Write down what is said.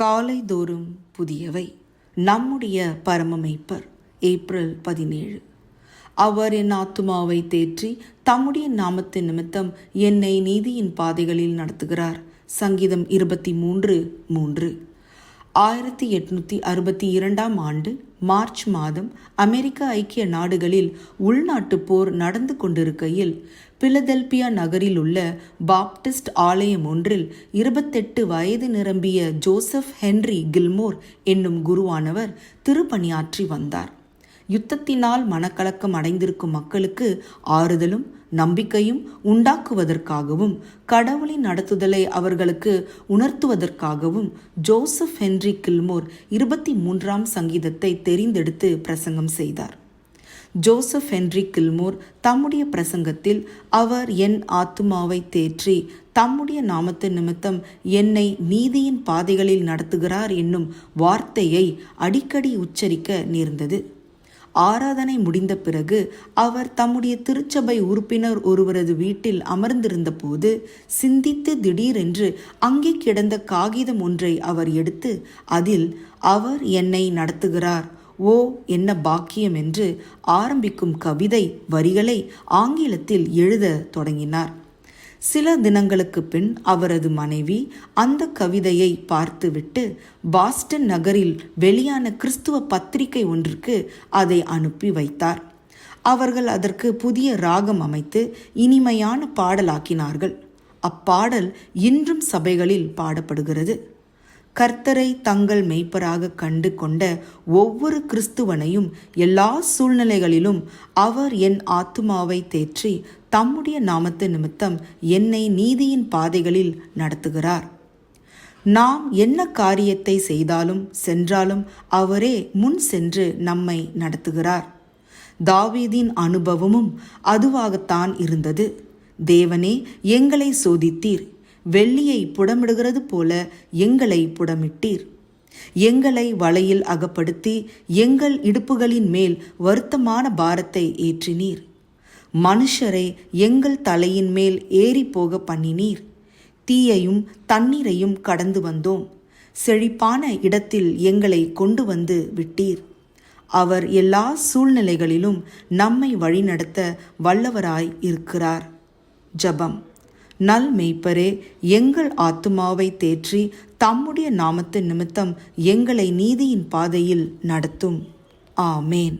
காலைதோறும் புதியவை. நம்முடைய பரமமைப்பர். ஏப்ரல் பதினேழு. அவர் என் ஆத்துமாவை தேற்றி தம்முடைய நாமத்தின் நிமித்தம் என்னை நீதியின் பாதைகளில் நடத்துகிறார். சங்கீதம் இருபத்தி மூன்று மூன்று. ஆயிரத்தி எட்நூற்றி அறுபத்தி இரண்டாம் ஆண்டு மார்ச் மாதம் அமெரிக்க ஐக்கிய நாடுகளில் உள்நாட்டு போர் நடந்து கொண்டிருக்கையில் பிலதெல்பியா நகரில் உள்ள பாப்டிஸ்ட் ஆலயம் ஒன்றில் இருபத்தெட்டு வயது நிரம்பிய ஜோசப் ஹென்ரி கில்மோர் என்னும் குருவானவர் திருப்பணியாற்றி வந்தார். யுத்தத்தினால் மனக்கலக்கம் அடைந்திருக்கும் மக்களுக்கு ஆறுதலும் நம்பிக்கையும் உண்டாக்குவதற்காகவும் கடவுளின் நடத்துதலை அவர்களுக்கு உணர்த்துவதற்காகவும் ஜோசப் ஹென்ரி கில்மோர் இருபத்தி மூன்றாம் சங்கீதத்தை தெரிந்தெடுத்து பிரசங்கம் செய்தார். ஜோசப் ஹென்ரி கில்மோர் தம்முடைய பிரசங்கத்தில் அவர் என் ஆத்துமாவை தேற்றி தம்முடைய நாமத்து நிமித்தம் என்னை நீதியின் பாதைகளில் நடத்துகிறார் என்னும் வார்த்தையை அடிக்கடி உச்சரிக்க நேர்ந்தது. ஆராதனை முடிந்த பிறகு அவர் தம்முடைய திருச்சபை உறுப்பினர் ஒருவரது வீட்டில் அமர்ந்திருந்த போது சிந்தித்து திடீரென்று அங்கே கிடந்த காகிதம் ஒன்றை அவர் எடுத்து அதில் அவர் என்னை நடத்துகிறார். ஓ என்ன பாக்கியம் என்று ஆரம்பிக்கும் கவிதை வரிகளை ஆங்கிலத்தில் எழுத தொடங்கினார். சில தினங்களுக்கு பின் அவரது மனைவி அந்த கவிதையை பார்த்துவிட்டு பாஸ்டன் நகரில் வெளியான கிறிஸ்துவ பத்திரிகை ஒன்றுக்கு அதை அனுப்பி வைத்தார். அவர்கள் அதற்கு புதிய ராகம் அமைத்து இனிமையான பாடலாக்கினார்கள். அப்பாடல் இன்றும் சபைகளில் பாடப்படுகிறது. கர்த்தரை தங்கள் மெய்ப்பராக கண்டு கொண்ட ஒவ்வொரு கிறிஸ்துவனையும் எல்லா சூழ்நிலைகளிலும் அவர் என் ஆத்துமாவை தேற்றி தம்முடைய நாமத்து நிமித்தம் என்னை நீதியின் பாதைகளில் நடத்துகிறார். நாம் என்ன காரியத்தை செய்தாலும் சென்றாலும் அவரே முன் சென்று நம்மை நடத்துகிறார். தாவீதின் அனுபவமும் அதுவாகத்தான் இருந்தது. தேவனே எங்களை சோதித்தீர். வெள்ளியை புடமிடுகிறது போல எங்களை புடமிட்டீர். எங்களை வலையில் அகப்படுத்தி எங்கள் இடுப்புகளின் மேல் வருத்தமான பாரத்தை ஏற்றினீர். மனுஷரை எங்கள் தலையின் மேல் ஏறி போக பண்ணினீர். தீயையும் தண்ணீரையும் கடந்து வந்தோம். செழிப்பான இடத்தில் எங்களை கொண்டு வந்து விட்டீர். அவர் எல்லா சூழ்நிலைகளிலும் நம்மை வழிநடத்த வல்லவராய் இருக்கிறார். ஜபம். நல் மெய்ப்பரே எங்கள் ஆத்துமாவை தேற்றி தம்முடைய நாமத்து நிமித்தம் எங்களை நீதியின் பாதையில் நடத்தும். ஆமேன்.